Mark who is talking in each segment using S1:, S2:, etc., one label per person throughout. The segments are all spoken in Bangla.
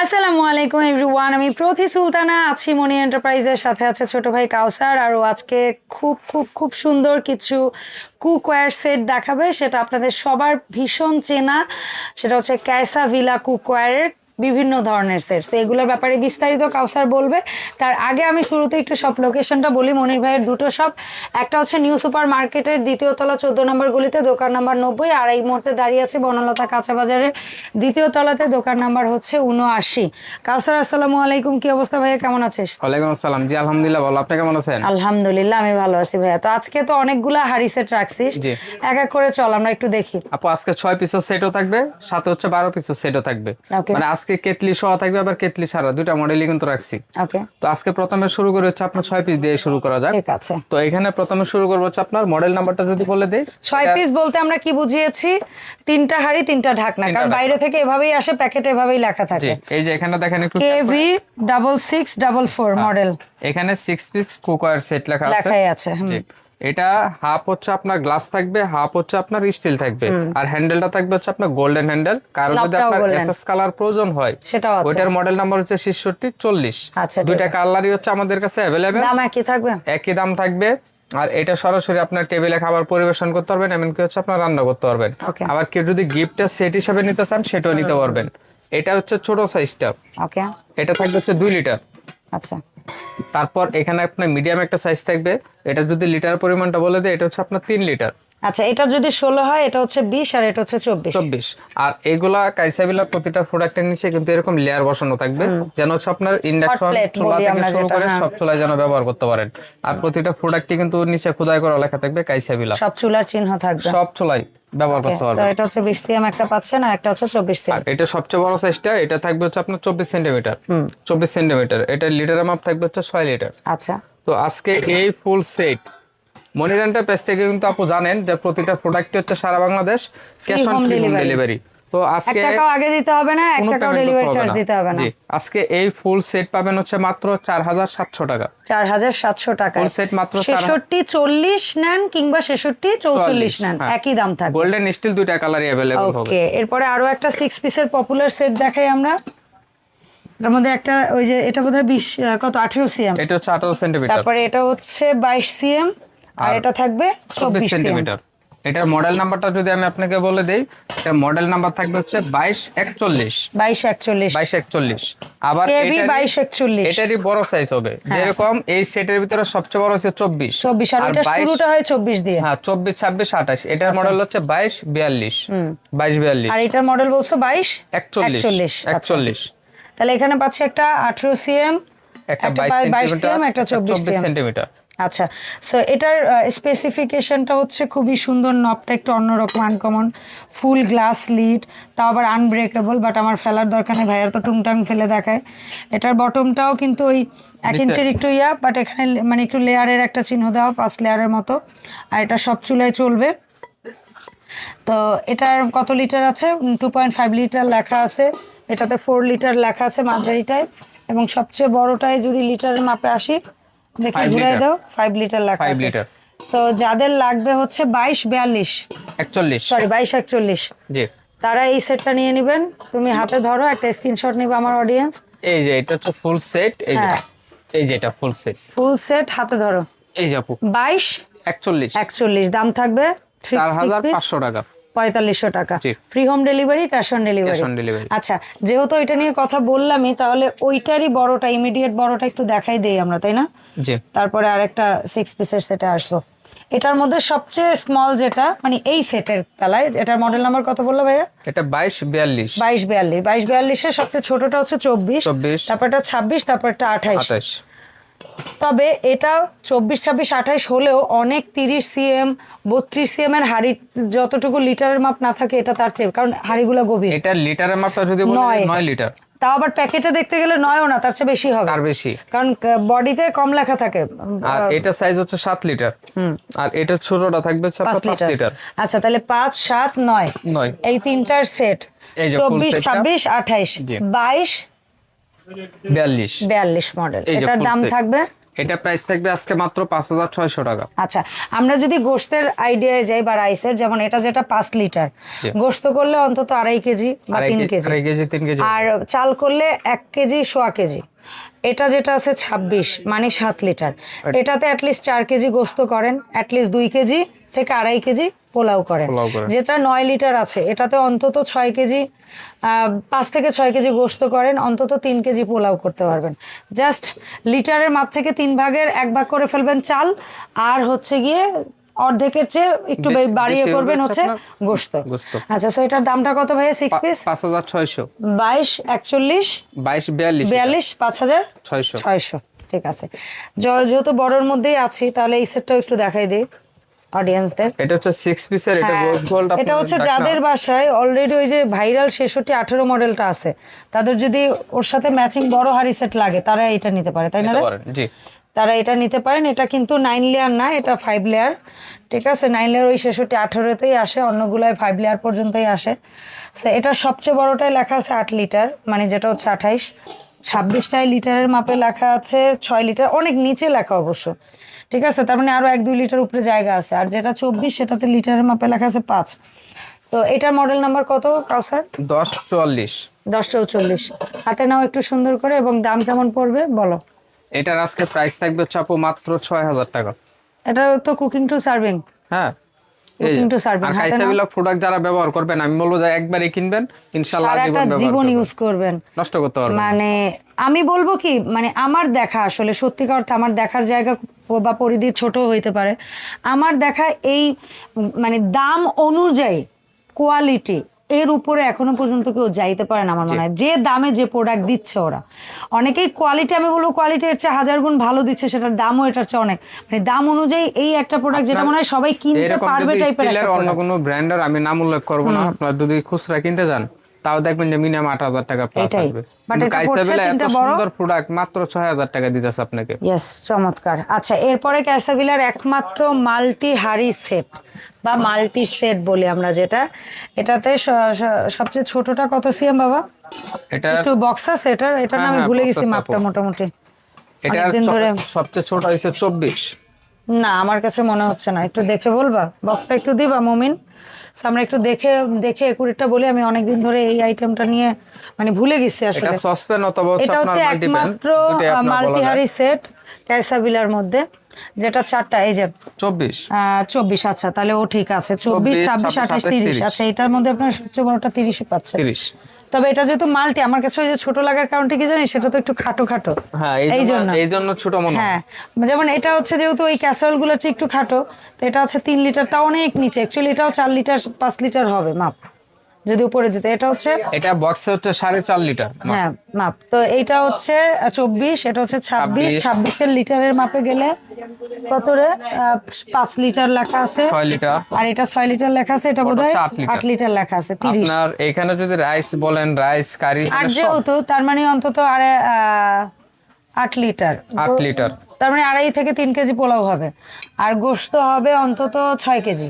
S1: আসসালামু আলাইকুম এভরিওয়ান আমি প্রতি সুলতানা, আছি মনি এন্টারপ্রাইজের সাথে আছে ছোট ভাই কাউসার আর আজকে খুব খুব খুব সুন্দর কিছু কুকওয়্যার সেট দেখাবে। সেটা আপনাদের সবার ভীষণ চেনা। সেটা হচ্ছে ক্যাসা ভিলা কুকওয়্যারের বিভিন্ন ধরনের সেট তো এগুলোর ব্যাপারে বিস্তারিত কাউসার বলবে। তার আগে আমি শুরুতে একটু সব লোকেশনটা বলি। মনির ভাইয়ের দুটো সব একটা হচ্ছে নিউ সুপার মার্কেটের দ্বিতীয় তলা চোদ্দ নম্বর গলিতে দোকান নাম্বার নব্বই। আর এই মুহূর্তে দাঁড়িয়ে আছে বনলতা কাঁচা বাজারের দ্বিতীয় তলাতে। দোকান নাম্বার হচ্ছে উনআশি কাউসার আসসালামু আলাইকুম। কি অবস্থা ভাইয়া? কেমন আছিস?
S2: ওয়ালাইকুম আসসালাম। জি আলহামদুলিল্লাহ ভালো। আপনি কেমন আছেন?
S1: আলহামদুলিল্লাহ আমি ভালো আছি ভাইয়া। তো আজকে তো অনেকগুলা হাড়ি সেট রাখছিস। এক এক করে চল আমরা একটু দেখি।
S2: আপু আজকে ছয় পিসের সেটও থাকবে সাথে হচ্ছে বারো পিসের সেটও থাকবে. মানে আজকে কেটলি সহ থাকবে আবার কেটলি ছাড়া। দুইটা মডেলই কিন্তু রাখছি।
S1: ওকে
S2: তো আজকে প্রথমে শুরু করে হচ্ছে আপনার ছয় পিস দিয়ে শুরু করা যাক।
S1: ঠিক আছে।
S2: তো এখানে প্রথমে শুরু করব হচ্ছে আপনার মডেল নাম্বারটা যদি বলে দেই।
S1: ছয়
S2: এটা-
S1: পিস বলতে আমরা কি বুঝিয়েছি? তিনটা হাড়ি তিনটা ঢাকনা। কারণ বাইরে থেকে এভাবেই আসে প্যাকেট এভাবেই লেখা থাকে।
S2: এই যে এখানে দেখেন একটু
S1: K V double six double four model
S2: এখানে সিক্স পিস কুকওয়ার সেট লেখা আছে।
S1: লেখাই আছে।
S2: জি। এটা হাফ হচ্ছে আপনার গ্লাস থাকবে হাফ হচ্ছে আপনার স্টিল থাকবে। আর হ্যান্ডেলটা থাকবে হচ্ছে আপনার গোল্ডেন হ্যান্ডেল কারণ যদি আপনার। এসএস কালার প্রয়োজন হয়
S1: সেটাও আছে।
S2: ওইটার মডেল নাম্বার হচ্ছে ছেষট্টি চল্লিশ।
S1: আচ্ছা, ঠিক
S2: দুইটা কালারই হচ্ছে আমাদের কাছে অ্যাভেলেবেল
S1: দাম একই থাকবে?
S2: একই দাম থাকবে। আর এটা সরাসরি আপনার টেবিলে খাবার পরিবেশন করতে পারবেন এমনকি হচ্ছে আপনার রান্না করতে পারবেন। আবার কেউ যদি গিফটের সেট হিসাবে নিতে চান সেটাও নিতে পারবেন। এটা হচ্ছে ছোট সাইজটা
S1: ওকে
S2: এটা থাকবে হচ্ছে দুই লিটার
S1: আচ্ছা।
S2: তারপর এখানে আপনার মিডিয়াম একটা সাইজ থাকবে। এটা যদি লিটার পরিমাণটা বলে দেয় এটা হচ্ছে আপনার তিন লিটার
S1: আচ্ছা এটা যদি ষোলো হয় এটা হচ্ছে বিশ আর এটা হচ্ছে চব্বিশ।
S2: চব্বিশ। আর এগুলা কাইসাবিলা প্রতিটা প্রোডাক্টের নিচে কিন্তু এরকম লেয়ার বসানো থাকবে যেন হচ্ছে আপনার ইন্ডাকশন চুলা থেকে শুরু করে
S1: হ্যাঁ।
S2: সব চুলায় যেন ব্যবহার করতে পারেন। আর প্রতিটা প্রোডাক্টই কিন্তু নিচে খোদাই করা লেখা থাকবে কাইসাবিলা
S1: সব চুলার চিহ্ন থাকবে।
S2: সব চুলাই। ব্যবহার করতে পারবেন।
S1: এটা হচ্ছে বিশ সিএম একটা পাচ্ছেন আর একটা হচ্ছে সিএম।
S2: এটা সবচেয়ে বড় সাইজটা এটা থাকবে হচ্ছে আপনার এটা লিটারের মাপ থাকবে হচ্ছে লিটার
S1: আচ্ছা।
S2: তো আজকে এই ফুল সেট মনির এন্টারপ্রাইজ থেকে কিন্তু আপু জানেন যে প্রতিটা প্রোডাক্ট হচ্ছে সারা বাংলাদেশ ক্যাশ অন ডেলিভারি তো আজকে
S1: টাকাও আগে দিতে হবে না এক টাকাও ডেলিভারি চার্জ দিতে হবে না।
S2: আজকে এই ফুল সেট পাবেন হচ্ছে মাত্র চার হাজার সাতশো টাকা।
S1: চার হাজার সাতশো টাকা।
S2: Full set মাত্র চার-
S1: ছেষট্টি চল্লিশ নেন কিংবা ছেষট্টি চৌচল্লিশ নেন
S2: হ্যাঁ।
S1: একই দাম থাকবে।
S2: গোল্ডেন স্টিল দুইটা কালারই অ্যাভেলেবল হবে।
S1: ওকে এরপরে আরও একটা সিক্স পিসের পপুলার সেট দেখাই আমরা। তার মধ্যে একটা ওই যে এটা বোধহয় বিশ আহ, কত? আঠেরো সিএম
S2: এটা হচ্ছে আঠারো সেন্টিমিটার
S1: তারপরে এটা হচ্ছে বাইশ সিএম আর এটা থাকবে
S2: চব্বিশ সেন্টিমিটার এটার মডেল নাম্বারটা যদি আমি আপনাকে বলে দেই এটা মডেল নাম্বার থাকবে হচ্ছে বাইশ একচল্লিশ।
S1: বাইশ একচল্লিশ।
S2: বাইশ একচল্লিশ। আবার
S1: বাইশ একচল্লিশ।
S2: এটারই বড় সাইজ হবে। যেরকম এই সেটের ভিতরে সবচেয়ে বড় হচ্ছে চব্বিশ।
S1: চব্বিশ। আর এটা শুরুটা হয় চব্বিশ দিয়ে।
S2: হ্যাঁ চব্বিশ ছাব্বিশ আঠাশ। এটার মডেল হচ্ছে বাইশ বিয়াল্লিশ। বাইশ বিয়াল্লিশ।
S1: আর এটার মডেল বলছো বাইশ?
S2: একচল্লিশ।
S1: আচ্ছা।
S2: একচল্লিশ।
S1: তাহলে এখানে পাচ্ছি একটা আঠেরো সিএম
S2: একটা বাইশ সেন্টিমিটার
S1: সিএম একটা চব্বিশ
S2: সেন্টিমিটার
S1: আচ্ছা সো এটার স্পেসিফিকেশনটা হচ্ছে খুবই সুন্দর নবটা একটু অন্যরকম আনকমন ফুল গ্লাস লিড তাও আবার আনব্রেকেবল বাট আমার ফেলার দরকার নেই ভাইয়ার তো টুংটাং ফেলে দেখায়। এটার বটমটাও কিন্তু ওই এক ইঞ্চের একটু ইয়া বাট এখানে মানে একটু লেয়ারের একটা চিহ্ন দেওয়া পাঁচ লেয়ারের মতো আর এটা সব চুলায় চলবে। তো এটার কত লিটার আছে? টু পয়েন্ট ফাইভ লিটার লেখা আছে এটাতে ফোর লিটার লেখা আছে মাঝারিটায় এবং সবচেয়ে বড়টায় যদি লিটারের মাপে আসি দেখি ঘুরাই দাও ফাইভ লিটার লেখা
S2: ফাইভ
S1: আছে
S2: লিটার
S1: তো যাদের লাগবে হচ্ছে বাইশ বিয়াল্লিশ।
S2: একচল্লিশ।
S1: সরি বাইশ একচল্লিশ।
S2: জি।
S1: তারা এই সেটটা নিয়ে নেবেন। তুমি হাতে ধরো একটা স্ক্রিনশট নিবে আমার অডিয়েন্স
S2: এই যে এটা হচ্ছে ফুল সেট এই যে।
S1: হ্যাঁ।
S2: এই যে এটা ফুল সেট
S1: ফুল সেট হাতে ধরো।
S2: এই যে আপু।
S1: বাইশ
S2: একচল্লিশ।
S1: একচল্লিশ। দাম থাকবে থ্রি
S2: চার হাজার পাঁচশো টাকা।
S1: পঁয়তাল্লিশশো টাকা। Free home delivery cash on delivery. আচ্ছা যেহেতু ওইটা নিয়ে কথা বললামই তাহলে ওইটারই বড়টা ইমিডিয়েট বড়টা একটু দেখাই দেই আমরা তাই না? তারপরে আরেকটা সিক্স পিসের সেটে আসলো। এটার মধ্যে সবচেয়ে স্মল যেটা মানে এই সেটের বেলায় এটার মডেল নাম্বার কত বলল ভাইয়া?
S2: এটা বাইশ বিয়াল্লিশ।
S1: বাইশ বিয়াল্লিশ। বাইশ বিয়াল্লিশের সবচেয়ে ছোটটা হচ্ছে চব্বিশ।
S2: চব্বিশ।
S1: তারপরটা ছাব্বিশ তারপরটা আঠাইশ। তবে এটা চব্বিশ ছাব্বিশ আঠাইশ হলেও অনেক তিরিশ সিএম বত্রিশ সিএম এর হাড়ি যতটুকু লিটারের মাপ না থাকে এটা তার চেয়ে কারণ হাড়িগুলো গভীর।
S2: এটা লিটারের মাপটা যদি
S1: নয়।
S2: নয় লিটার।
S1: তাও আবার প্যাকেটে দেখতে গেলে নয়ও না তার চেয়ে বেশি হবে।
S2: তার বেশি।
S1: কারণ বডিতে কম লেখা থাকে।
S2: আর এটা সাইজ হচ্ছে সাত লিটার। আর এটা ছোটটা থাকবে
S1: পাঁচ লিটার। আচ্ছা তাহলে পাঁচ সাত নয়।
S2: নয়।
S1: এই তিনটার সেট চব্বিশ ছাব্বিশ আঠাইশ। বাইশ
S2: বিয়াল্লিশ।
S1: বিয়াল্লিশ মডেল এটার দাম। থাকবে?
S2: এটা প্রাইস থাকবে আজকে মাত্র পাঁচ হাজার ছয়শো টাকা।
S1: আচ্ছা আমরা যদি গোশতের আইডিয়ায় যাই বা রাইসের যেমন এটা যেটা পাঁচ লিটার
S2: জি।
S1: গোশত করলে অন্তত আড়াই কেজি বা তিন
S2: কেজি। আড়াই কেজি তিন কেজি।
S1: আর চাল করলে এক কেজি সোয়া কেজি। এটা যেটা আছে ছাব্বিশ মানে সাত লিটার এটাতে অ্যাটলিস্ট চার কেজি গোস্ত করেন অ্যাটলিস্ট দুই কেজি থেকে আড়াই কেজি পোলাও করেন। যেটা নয় লিটার আছে এটাতে অন্তত ছয় কেজি পাঁচ থেকে ছয় কেজি গোস্ত করেন অন্তত তিন কেজি পোলাও করতে পারবেন। জাস্ট লিটারের মাপ থেকে তিন ভাগের এক ভাগ করে ফেলবেন চাল আর হচ্ছে গিয়ে অর্ধেকের চেয়ে একটু বাড়িয়ে করবেন হচ্ছে গোস্ত। আচ্ছা তো এটার দামটা কত ভাই সিক্স পিস
S2: পাঁচ হাজার ছয়শো।
S1: বাইশ একচল্লিশ?
S2: বাইশ বিয়াল্লিশ
S1: বিয়াল্লিশ পাঁচ হাজার?
S2: ছয়শো।
S1: ছয়শো ঠিক আছে। যেহেতু বড়োর মধ্যেই আছি তাহলে এই সেটটাও একটু দেখাই দিই। অডিয়েন্সদের
S2: এটা হচ্ছে সিক্স পিসের এটা
S1: হ্যাঁ,
S2: গোল্ড
S1: এটা হচ্ছে যাদের বাসায় অলরেডি ওই যে ভাইরাল ছেষট্টি আঠেরো মডেলটা আছে তাদের যদি ওর সাথে ম্যাচিং বড় হাড়ি সেট লাগে তারা এটা নিতে পারে তাই না
S2: জি।
S1: তারা এটা নিতে পারেন এটা কিন্তু নাইন লেয়ার না এটা ফাইভ লেয়ার ঠিক আছে? নাইন লেয়ার ওই ছেষট্টি আঠেরোতেই আসে অন্যগুলোয় ফাইভ লেয়ার পর্যন্তই আসে। সো এটা সবচেয়ে বড়টায় লেখা আছে আট লিটার মানে যেটা হচ্ছে আঠাইশ। ছাব্বিশটায় লিটারের মাপে লেখা আছে ছয় লিটার অনেক নিচে লেখা অবশ্য। ঠিক আছে? তার মানে আরও এক দুই লিটার উপরে জায়গা আছে। আর যেটা চব্বিশ সেটাতে লিটারের মাপে লেখা আছে পাঁচ। তো এটার মডেল নাম্বার কত কাউসার?
S2: দশ চুয়াল্লিশ।
S1: দশ চৌচল্লিশ। হাতে নাও একটু সুন্দর করে এবং দাম কেমন পড়বে বলো।
S2: এটার আজকে প্রাইস থাকবে আপু মাত্র ছয় হাজার টাকা।
S1: এটা তো কুকিং টু সার্ভিং
S2: হ্যাঁ। আর
S1: হাতে
S2: কাইসা
S1: নাও।
S2: বিলাক প্রোডাক্ট যারা ব্যবহার করবেন আমি বলব যে একবারই কিনবেন ইনশাআল্লাহ জীবন
S1: জীবন ইউজ করবেন।
S2: নষ্ট করতে পারবেন
S1: মানে আমি বলব কি মানে আমার দেখা আসলে সত্যিকার অর্থে আমার দেখার জায়গা বা পরিধি ছোট হইতে পারে। আমার দেখা এই মানে দাম অনুযায়ী কোয়ালিটি এর উপরে এখনও পর্যন্ত কেউ যাইতে পারে না আমার মনে হয়। যে দামে যে প্রোডাক্ট দিচ্ছে ওরা। অনেকেই কোয়ালিটি আমি বলব কোয়ালিটি এর চেয়ে হাজার গুণ ভালো দিচ্ছে সেটার দামও এটার চেয়ে অনেক। মানে দাম অনুযায়ী এই একটা প্রোডাক্ট যেটা মনে হয় সবাই কিনতে পারবে টাইপের
S2: অন্য কোনো ব্র্যান্ডের আমি নাম উল্লেখ করব না আপনার যদি খুচরা কিনতে যান তাও দেখবেন যে মিনিমাম আট হাজার টাকা প্লাস আসবে। এত সুন্দর প্রোডাক্ট মাত্র ছয় হাজার টাকা দিতেছে আপনাকে।
S1: ইয়েস চমৎকার। আচ্ছা এরপরে ক্যাসাবিলার একমাত্র মাল্টি সেট বা মাল্টি সেট বলি আমরা যেটা। এটাতে সবচেয়ে ছোটটা কত সিএম বাবা?
S2: এটা
S1: একটু এটার এটা না
S2: হ্যাঁ,
S1: আমি
S2: হ্যাঁ,
S1: ভুলে গেছি মাপটা মোটামুটি।
S2: এটা সবচেয়ে ছোট হয়েছে চব্বিশ।
S1: না আমার কাছে মনে হচ্ছে না। একটু দেখে বলবা? বক্সটা একটু দিবা মমিন? আমরা একটু দেখে দেখে একুরিটটা বলি আমি অনেকদিন ধরে এই আইটেমটা নিয়ে মানে ভুলে গেছি আসলে।
S2: এটা সসপ্যান অথবা হচ্ছে
S1: এটা
S2: আপনার
S1: হচ্ছে
S2: মাল্টিপ্যান বলা যায়।
S1: মাল্টিহারি সেট ক্যাসাবিলার মধ্যে যেটা চারটা এই যে।
S2: চব্বিশ।
S1: চব্বিশ আচ্ছা তাহলে ও ঠিক আছে। চব্বিশ
S2: 24,
S1: ছাব্বিশ
S2: 26,
S1: আঠাশ
S2: 28,
S1: তিরিশ।
S2: 30
S1: আচ্ছা এটার মধ্যে আপনার সবচেয়ে বড়টা তিরিশই পাচ্ছে।
S2: তিরিশ।
S1: তবে এটা যেহেতু মাল্টি আমার কাছে ওই যে ছোট লাগার কারণটা কি জানি সেটা তো একটু খাটো খাটো।
S2: হ্যাঁ
S1: এই জন্য।
S2: এই জন্য ছোট মনে হ্যাঁ।
S1: যেমন এটা হচ্ছে যেহেতু ওই ক্যাসেরোলগুলো একটু খাটো তো এটা আছে তিন লিটার তা অনেক নিচে। অ্যাকচুয়ালি এটাও চার লিটার পাঁচ লিটার হবে মাপ। যদি উপরে দিতে এটা হচ্ছে
S2: এটা বক্সে হচ্ছে সাড়ে চার লিটার
S1: হ্যাঁ মাপ। তো এইটা হচ্ছে চব্বিশ এটা হচ্ছে ছাব্বিশ।
S2: 26
S1: ছাব্বিশের লিটারের মাপে গেলে কত রে পাঁচ লিটার লেখা আছে।
S2: ছয় লিটার।
S1: আর এটা ছয় লিটার লেখা আছে এটা বোধ হয়
S2: আট লিটার।
S1: লেখা আছে তিরিশ।
S2: আপনার এখানে যদি রাইস বলেন রাইস কারি
S1: আর যেহেতু তার মানে অন্তত আরে আহ, আট লিটার।
S2: আট লিটার।
S1: তার মানে আড়াই থেকে তিন কেজি পোলাও হবে। আর গোস্ত হবে অন্তত ছয় কেজি।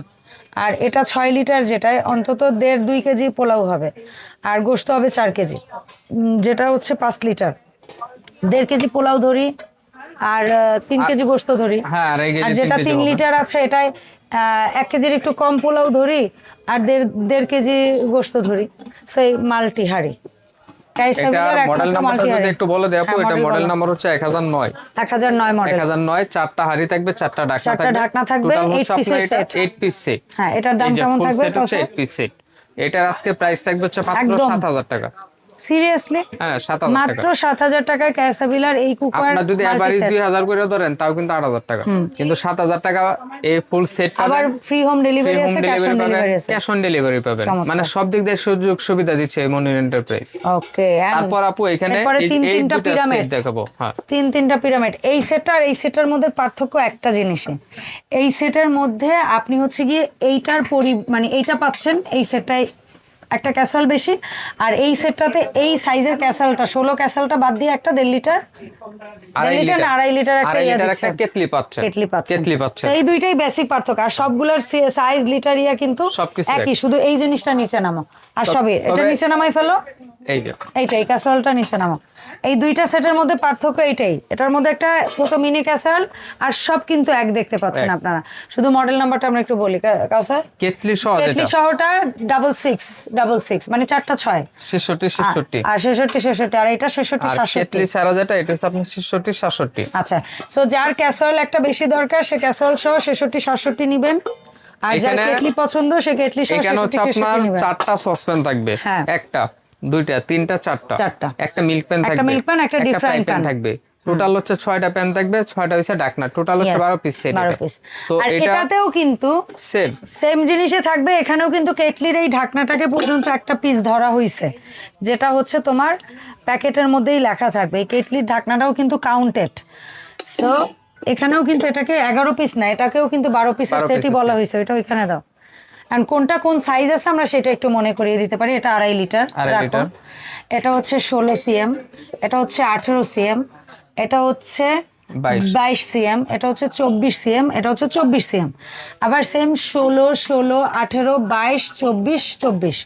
S1: আর এটা ছয় লিটার যেটা অন্তত দেড় দুই কেজি পোলাও হবে। আর গোস্ত হবে চার কেজি। যেটা হচ্ছে পাঁচ লিটার। দেড় কেজি পোলাও ধরি আর তিন কেজি গোস্ত ধরি।
S2: হ্যাঁ আর
S1: যেটা
S2: তিন।
S1: লিটার আছে এটাই এক কেজির একটু কম পোলাও ধরি আর দেড় দেড় কেজি গোস্ত ধরি। সেই মালটি হাড়ি।
S2: এটা মডেল নাম্বারটা যদি একটু বলে দেয় আপু
S1: হ্যাঁ,
S2: এটা মডেল নাম্বার হচ্ছে এক হাজার নয়।
S1: এক হাজার নয়
S2: এক
S1: মডেল
S2: হাজার নয় চারটা হাড়ি থাকবে চারটা ঢাকনা
S1: চারটা ঢাকনা থাকবে,
S2: পিস সেট
S1: হ্যাঁ এটার দাম কেমন থাকবে
S2: সেট হচ্ছে এইট পিস সেট এটার আজকে প্রাইস থাকবে হচ্ছে মাত্র। সাত হাজার টাকা।
S1: সিরিয়াসলি
S2: হ্যাঁ সাত হাজার টাকা।
S1: মাত্র টাকায় ক্যাসাবিলার এই কুকার
S2: আপনার যদি এবারই দুই হাজার করে ধরেন তাও কিন্তু আট হাজার টাকা। কিন্তু সাত হাজার টাকা এই ফুল সেট
S1: আবার ফ্রি হোম ডেলিভারি আছে ক্যাশ অন ডেলিভারি আছে।
S2: ক্যাশ অন ডেলিভারি পাবেন। মানে সব দিক দিয়ে সুযোগ সুবিধা দিচ্ছে মনির এন্টারপ্রাইজ
S1: ওকে
S2: তারপর আপু এখানে এই-
S1: তিন তিনটা।
S2: সেট দেখাবো হ্যাঁ।
S1: তিন তিনটা পিরামিড এই সেটটা আর এই সেটটার মধ্যে পার্থক্য একটা জিনিসে। এই সেটের মধ্যে আপনি হচ্ছে গিয়ে এইটার পরি মানে এইটা পাচ্ছেন এই সেটটায় একটা ক্যাসল বেশি আর এই সেটটাতে এই সাইজের ক্যাসলটা ষোলো ক্যাসলটা বাদ দিয়ে একটা দেড় লিটার
S2: আড়াই
S1: দেড় লিটার না আড়াই লিটার একটা ইয়ে দিচ্ছে।
S2: কেটলি
S1: কেটলি
S2: কেটলি
S1: এই দুইটাই বেসিক পার্থক্য আর সবগুলোর সাইজ লিটার ইয়া কিন্তু একই। শুধু এই জিনিসটা নিচে নামো। আর সবই। এটা নিচে নামাই ফেলো।
S2: এই যে
S1: এইটাই ক্যাসারোলটা নিচে নামো এই দুইটা সেটের মধ্যে পার্থক্য এইটাই। এটার মধ্যে একটা ছোট মিনি ক্যাসারোল আর সব কিন্তু এক দেখতে পাচ্ছেন আপনারা। শুধু মডেল নাম্বারটা আমরা একটু বলি কাউসার?
S2: কেটলি সহ যেটা।
S1: সহটা ডাবল সিক্স ডাবল সিক্স মানে চারটা ছয়।
S2: ছেষট্টি ছেষট্টি।
S1: আর ছেষট্টি ছেষট্টি আর এটা ছেষট্টি সাতষট্টি।
S2: কেটলি ছাড়া যেটা এটা হচ্ছে আপনার ছেষট্টি সাতষট্টি।
S1: আচ্ছা। সো যার ক্যাসরল একটা বেশি দরকার সে ক্যাসরল সহ ছেষট্টি সাতষট্টি নিবেন। আর যার কেটলি পছন্দ সে কেটলি সহ
S2: এখানে হচ্ছে আপনার চারটা সসপ্যান থাকবে।
S1: হ্যাঁ।
S2: একটা দুইটা তিনটা চারটা।
S1: চারটা।
S2: একটা মিল্ক প্যান
S1: একটা
S2: থাকবে।
S1: milk pan, একটা deep frying
S2: প্যান থাকবে। টোটাল হচ্ছে ছয়টা প্যান থাকবে ছয়টা হচ্ছে ডাকনা। টোটাল হচ্ছে বারো পিস সেট তো
S1: এটাতেও কিন্তু
S2: সেম
S1: সেম জিনিসে থাকবে এখানেও কিন্তু কেটলির এই ঢাকনাটাকে পর্যন্ত একটা পিস ধরা হয়েছে যেটা হচ্ছে তোমার প্যাকেটের মধ্যেই লেখা থাকবে। এই কেটলির ঢাকনাটাও কিন্তু কাউন্টেড সো এখানেও কিন্তু এটাকে এগারো পিস না এটাকেও কিন্তু বারো পিসের
S2: 12
S1: সেটই বলা হয়েছে ওইটা ওইখানে দাও। অ্যান্ড কোনটা কোন সাইজ আছে আমরা সেটা একটু মনে করিয়ে দিতে পারি এটা আড়াই লিটার এটা হচ্ছে ষোলো সিএম এটা হচ্ছে আঠেরো সিএম এটা হচ্ছে
S2: বাইশ।
S1: বাইশ সিএম এটা হচ্ছে চব্বিশ সিএম এটা হচ্ছে চব্বিশ সিএম আবার সেম ষোলো ষোলো আঠেরো বাইশ চব্বিশ চব্বিশ।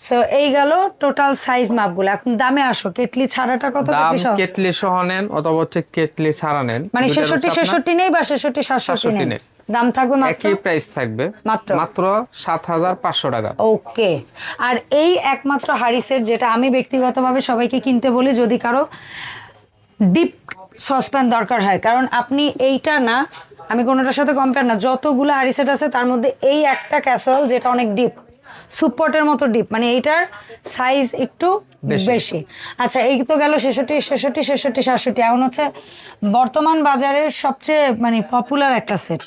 S1: সো এই গেল টোটাল সাইজ মাপগুলো এখন দামে আসো কেটলি ছাড়াটা কত
S2: দাম
S1: কেটলি সহ?
S2: নেন অথবা হচ্ছে কেটলি ছাড়া নেন।
S1: মানে
S2: দুইটার
S1: ছেষট্টি
S2: হচ্ছে আপনার
S1: ছেষট্টি নেই বা ছেষট্টি সাতষট্টি
S2: 67
S1: নেই। দাম থাকবে মাত্র?
S2: একই প্রাইস থাকবে।
S1: মাত্র?
S2: মাত্র সাত হাজার পাঁচশো টাকা।
S1: ওকে। আর এই একমাত্র হাড়ি সেট যেটা আমি ব্যক্তিগতভাবে সবাইকে কিনতে বলি যদি কারও ডিপ সসপ্যান দরকার হয়। কারণ আপনি এইটা না আমি কোনোটার সাথে কম্পেয়ার না যতগুলো হারিসেট আছে তার মধ্যে এই একটা ক্যাসল যেটা অনেক ডিপ সুপটের মতো ডিপ মানে এইটার সাইজ একটু
S2: বেশি।
S1: আচ্ছা এই তো গেল ছেষট্টি ছেষট্টি ছেষট্টি সাতষট্টি। এখন হচ্ছে বর্তমান বাজারের সবচেয়ে মানে পপুলার একটা সেট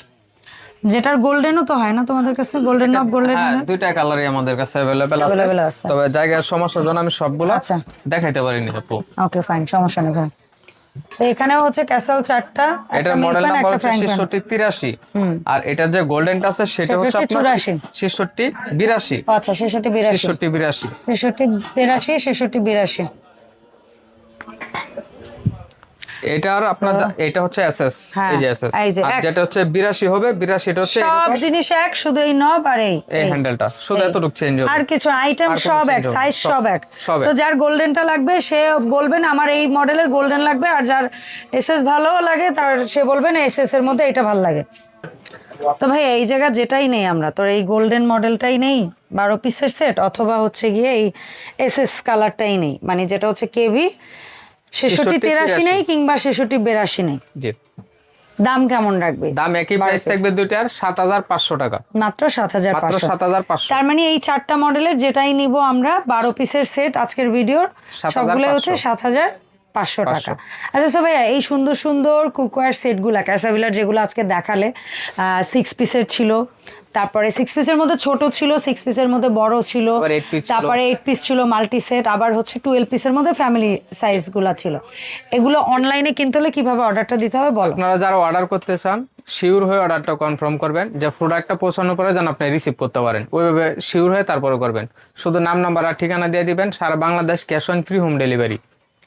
S1: যেটার গোল্ডেনও তো হয় না তোমাদের কাছে? গোল্ডেন নব গোল্ডেন
S2: হ্যাঁ দুইটা কালারই আমাদের কাছে অ্যাভেলেবেল আছে। তবে জায়গার সমস্যার জন্য আমি সবগুলো
S1: আচ্ছা।
S2: দেখাইতে পারিনি আপু।
S1: ওকে ফাইন সমস্যা নেই এখানেও হচ্ছে ক্যাসেল চারটা
S2: এটার মডেল নাম্বার হচ্ছে 66 আর এটার যে গোল্ডেন আছে সেটা হচ্ছে আপনার 66 বিরাশি।
S1: আচ্ছা
S2: 66 82
S1: 66 82 66 82
S2: এটার আপনার এটা হচ্ছে এসএস
S1: হ্যাঁ,
S2: এই যে এসএস আর যেটা হচ্ছে বিরাশি হবে বিরাশি এটা হচ্ছে
S1: সব জিনিস এক শুধু এই নব আর এই
S2: এই। হ্যান্ডেলটা শুধু এতটুকু চেঞ্জ হবে।
S1: আর কিছু আইটেম সব এক সাইজ
S2: সব-
S1: এক।
S2: সব এক।
S1: তো যার গোল্ডেনটা লাগবে সে বলবেন আমার এই মডেলের গোল্ডেন লাগবে। আর যার এসএস ভালো লাগে তার সে বলবেন এসএস এর মধ্যে এটা ভালো লাগে। তো ভাই এই জায়গা যেটাই নেই আমরা তোর এই গোল্ডেন মডেলটাই নেই বারো পিসের সেট অথবা হচ্ছে গিয়ে এই এসএস কালারটাই নেই। মানে যেটা হচ্ছে কেভি ছেষট্টি
S2: 63
S1: তেরাশি নেই কিংবা ছেষট্টি বেরাশি নেই।
S2: জি।
S1: দাম কেমন রাখবে?
S2: দাম একই প্রাইস থাকবে দুইটার সাত হাজার পাঁচশো টাকা।
S1: মাত্র সাত হাজার
S2: মাত্র সাত হাজার পাঁচশো।
S1: তার মানে এই চারটা মডেলের যেটাই নিব আমরা বারো পিসের সেট আজকের ভিডিওর
S2: 7,500
S1: সবগুলো হচ্ছে সাত হাজার পাঁচশো টাকা। আচ্ছা সো ভাইয়া এই সুন্দর সুন্দর কুকওয়ার সেটগুলা ক্যাসাবিলার যেগুলো আজকে দেখালে সিক্স পিসের ছিল তারপরে সিক্স পিসের মধ্যে ছোট ছিল সিক্স পিসের মধ্যে বড় ছিল তারপরে এইট পিস ছিল মাল্টি সেট আবার হচ্ছে টুয়েলভ পিসের মধ্যে ফ্যামিলি সাইজগুলো ছিল। এগুলো অনলাইনে কিনতে হলে কীভাবে অর্ডারটা দিতে হবে বলো?
S2: আপনারা যারা অর্ডার করতে চান শিওর হয়ে অর্ডারটা কনফার্ম করবেন যে প্রোডাক্টটা পৌঁছানোর পরে যেন আপনি রিসিভ করতে পারেন। ওইভাবে শিওর হয়ে তারপরে করবেন। শুধু নাম নাম্বার আর ঠিকানা দিয়ে দিবেন সারা Bangladesh cash on free home delivery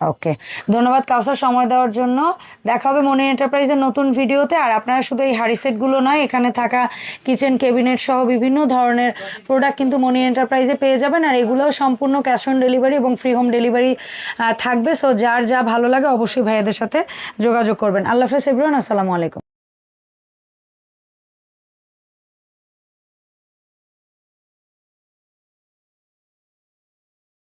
S1: okay ধন্যবাদ কাউসার সময় দেওয়ার জন্য। দেখা হবে মনি এন্টারপ্রাইজের নতুন ভিডিওতে। আর আপনারা শুধু এই হাড়ি সেটগুলো নয়, এখানে থাকা কিচেন, ক্যাবিনেট সহ বিভিন্ন ধরনের প্রোডাক্ট কিন্তু মনি এন্টারপ্রাইজে পেয়ে যাবেন। আর এগুলোও সম্পূর্ণ ক্যাশ অন ডেলিভারি এবং ফ্রি হোম ডেলিভারি থাকবে। সো যার যা ভালো লাগে অবশ্যই ভাইয়াদের সাথে যোগাযোগ করবেন। আল্লাহ হাফেজ আসসালামু আলাইকুম।